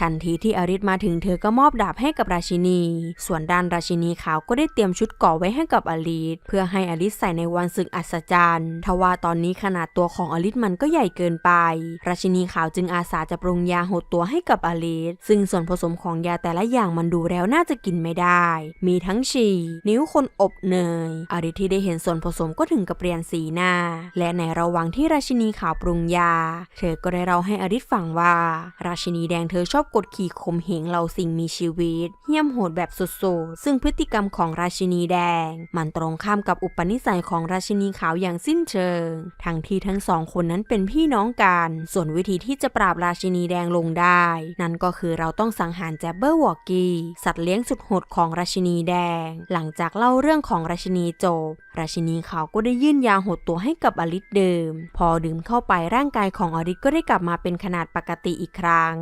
ทันทีที่อริสมาถึงเธอก็มอบดาบให้กับราชินี ส่วนด้านราชินีขาวก็ได้เตรียมชุดเก่อไว้ให้กับอลิสเพื่อให้อลิสใส่ในวันศึกอัศจรรย์ทว่าตอนนี้ขนาดตัวของอลิสมันก็ใหญ่เกินไป ราชินีขาวจึงอาสาจะปรุงยาหดตัวให้กับอลิสซึ่งส่วนผสมของยาแต่ละอย่างมันดูแล้วน่าจะกินไม่ได้ มีทั้งฉี่นิ้วคนอบเนยอริสที่ได้เห็นส่วนผสมก็ถึงกับเปลี่ยนสีหน้า และในระหว่างที่ราชินีขาวปรุงยา เธอก็ได้เล่าให้อริสฟังว่า ราชินีแดงเธอชอบกดขี่ข่มเหงเราสิ่งมีชีวิต เหี้ยมโหดแบบสุดๆ ซึ่งพฤติกรรมของราชินีแดง มันตรงข้ามกับอุปนิสัยของราชินีขาวอย่างสิ้นเชิง ทั้งที่ทั้งสองคนนั้นเป็นพี่น้องกัน ส่วนวิธีที่จะปราบราชินีแดงลงได้ นั่นก็คือเราต้องสังหารแจบเบอร์วอกกี้สัตว์เลี้ยงสุดโหดของราชินีแดง หลังจากเล่าเรื่องของราชินีจบ ราชินีขาวก็ได้ยื่นยาหดตัวให้กับอลิสเดิม พอดื่มเข้าไปร่างกายของอลิสก็ได้กลับมาเป็นขนาดปกติอีกครั้ง